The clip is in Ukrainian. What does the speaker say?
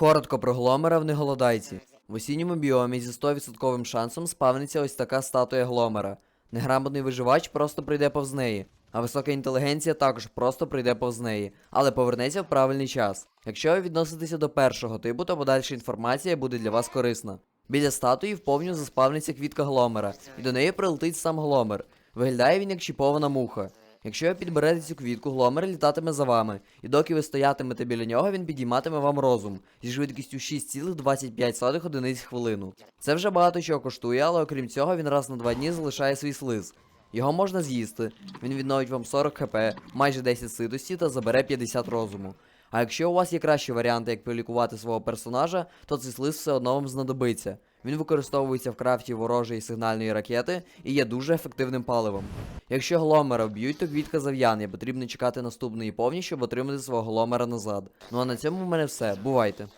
Коротко про гломера в неголодайці. В осінньому біомі зі 100% шансом спавниться ось така статуя гломера. Неграмотний виживач просто пройде повз неї, а висока інтелігенція також просто пройде повз неї, але повернеться в правильний час. Якщо ви відноситеся до першого типу, то подальша інформація буде для вас корисна. Біля статуї вповню заспавниться квітка гломера, і до неї прилетить сам гломер. Виглядає він як чіпована муха. Якщо ви підберете цю квітку, гломер літатиме за вами, і доки ви стоятимете біля нього, він підійматиме вам розум зі швидкістю 6,25 одиниць хвилину. Це вже багато чого коштує, але окрім цього він раз на два дні залишає свій слиз. Його можна з'їсти, він відновить вам 40 хп, майже 10 ситості та забере 50 розуму. А якщо у вас є кращі варіанти, як полікувати свого персонажа, то цей слиз все одно вам знадобиться. Він використовується в крафті ворожої сигнальної ракети і є дуже ефективним паливом. Якщо гломера вб'ють, то квітка зав'яне, потрібно чекати наступної повні, щоб отримати свого гломера назад. Ну а на цьому в мене все. Бувайте.